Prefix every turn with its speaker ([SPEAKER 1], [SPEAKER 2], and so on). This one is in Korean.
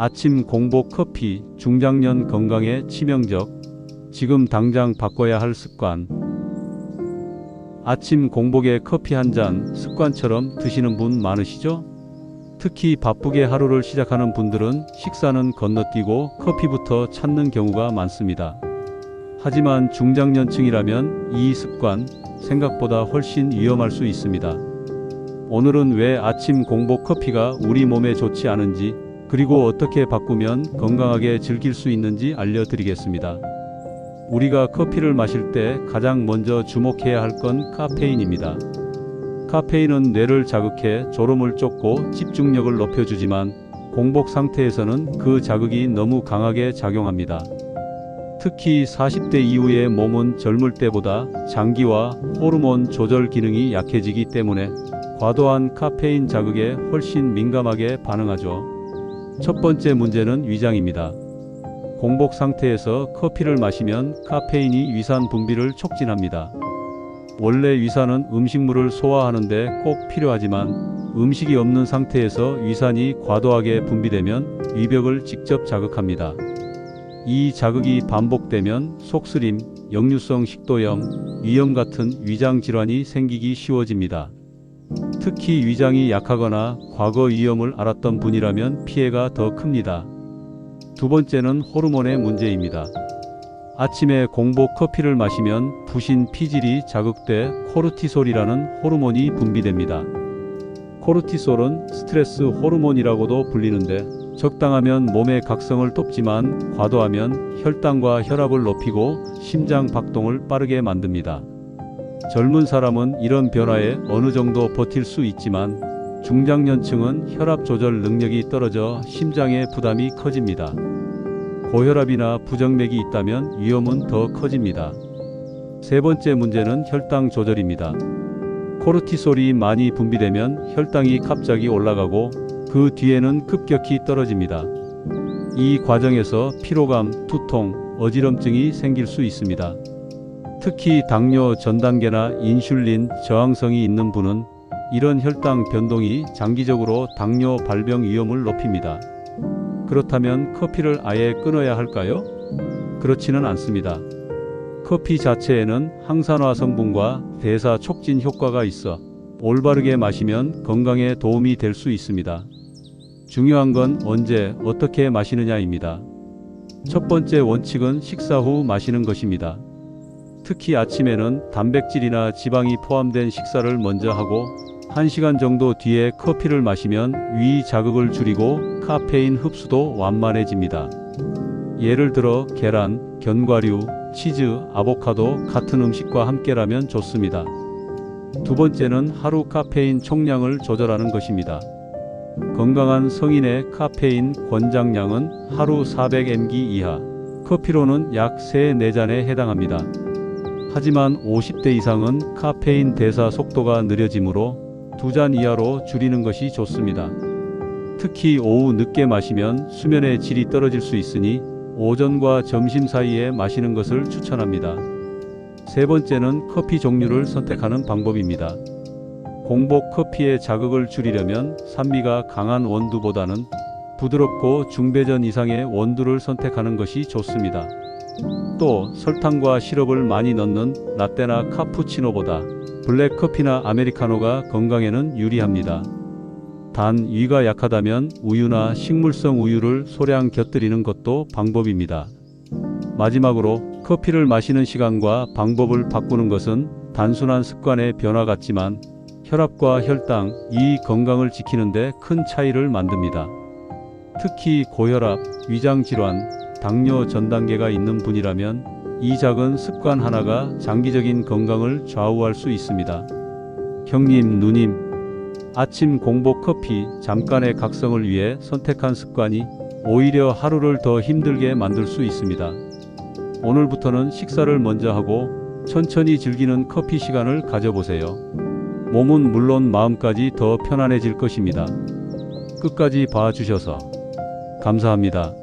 [SPEAKER 1] 아침 공복 커피 중장년 건강에 치명적. 지금 당장 바꿔야 할 습관. 아침 공복에 커피 한 잔 습관처럼 드시는 분 많으시죠? 특히 바쁘게 하루를 시작하는 분들은 식사는 건너뛰고 커피부터 찾는 경우가 많습니다. 하지만 중장년층이라면 이 습관 생각보다 훨씬 위험할 수 있습니다. 오늘은 왜 아침 공복 커피가 우리 몸에 좋지 않은지 그리고 어떻게 바꾸면 건강하게 즐길 수 있는지 알려드리겠습니다. 우리가 커피를 마실 때 가장 먼저 주목해야 할 건 카페인입니다. 카페인은 뇌를 자극해 졸음을 쫓고 집중력을 높여주지만 공복 상태에서는 그 자극이 너무 강하게 작용합니다. 특히 40대 이후의 몸은 젊을 때보다 장기와 호르몬 조절 기능이 약해지기 때문에 과도한 카페인 자극에 훨씬 민감하게 반응하죠. 첫 번째 문제는 위장입니다. 공복 상태에서 커피를 마시면 카페인이 위산 분비를 촉진합니다. 원래 위산은 음식물을 소화하는데 꼭 필요하지만 음식이 없는 상태에서 위산이 과도하게 분비되면 위벽을 직접 자극합니다. 이 자극이 반복되면 속쓰림, 역류성 식도염, 위염 같은 위장 질환이 생기기 쉬워집니다. 특히 위장이 약하거나 과거 위염을 앓았던 분이라면 피해가 더 큽니다. 두 번째는 호르몬의 문제입니다. 아침에 공복 커피를 마시면 부신 피질이 자극돼 코르티솔이라는 호르몬이 분비됩니다. 코르티솔은 스트레스 호르몬이라고도 불리는데 적당하면 몸의 각성을 돕지만 과도하면 혈당과 혈압을 높이고 심장 박동을 빠르게 만듭니다. 젊은 사람은 이런 변화에 어느 정도 버틸 수 있지만 중장년층은 혈압 조절 능력이 떨어져 심장의 부담이 커집니다. 고혈압이나 부정맥이 있다면 위험은 더 커집니다. 세 번째 문제는 혈당 조절입니다. 코르티솔이 많이 분비되면 혈당이 갑자기 올라가고 그 뒤에는 급격히 떨어집니다. 이 과정에서 피로감, 두통, 어지럼증이 생길 수 있습니다. 특히 당뇨 전 단계나 인슐린 저항성이 있는 분은 이런 혈당 변동이 장기적으로 당뇨 발병 위험을 높입니다. 그렇다면 커피를 아예 끊어야 할까요? 그렇지는 않습니다. 커피 자체에는 항산화 성분과 대사 촉진 효과가 있어 올바르게 마시면 건강에 도움이 될 수 있습니다. 중요한 건 언제 어떻게 마시느냐입니다. 첫 번째 원칙은 식사 후 마시는 것입니다. 특히 아침에는 단백질이나 지방이 포함된 식사를 먼저 하고 1시간 정도 뒤에 커피를 마시면 위 자극을 줄이고 카페인 흡수도 완만해집니다. 예를 들어 계란, 견과류, 치즈, 아보카도 같은 음식과 함께라면 좋습니다. 두 번째는 하루 카페인 총량을 조절하는 것입니다. 건강한 성인의 카페인 권장량은 하루 400mg 이하, 커피로는 약 3, 4잔에 해당합니다. 하지만 50대 이상은 카페인 대사 속도가 느려지므로 두 잔 이하로 줄이는 것이 좋습니다. 특히 오후 늦게 마시면 수면의 질이 떨어질 수 있으니 오전과 점심 사이에 마시는 것을 추천합니다. 세 번째는 커피 종류를 선택하는 방법입니다. 공복 커피의 자극을 줄이려면 산미가 강한 원두보다는 부드럽고 중배전 이상의 원두를 선택하는 것이 좋습니다. 또 설탕과 시럽을 많이 넣는 라떼나 카푸치노보다 블랙 커피나 아메리카노가 건강에는 유리합니다. 단 위가 약하다면 우유나 식물성 우유를 소량 곁들이는 것도 방법입니다. 마지막으로 커피를 마시는 시간과 방법을 바꾸는 것은 단순한 습관의 변화 같지만 혈압과 혈당, 이 건강을 지키는데 큰 차이를 만듭니다. 특히 고혈압, 위장 질환, 당뇨 전 단계가 있는 분이라면 이 작은 습관 하나가 장기적인 건강을 좌우할 수 있습니다. 형님, 누님, 아침 공복 커피 잠깐의 각성을 위해 선택한 습관이 오히려 하루를 더 힘들게 만들 수 있습니다. 오늘부터는 식사를 먼저 하고 천천히 즐기는 커피 시간을 가져보세요. 몸은 물론 마음까지 더 편안해질 것입니다. 끝까지 봐주셔서 감사합니다.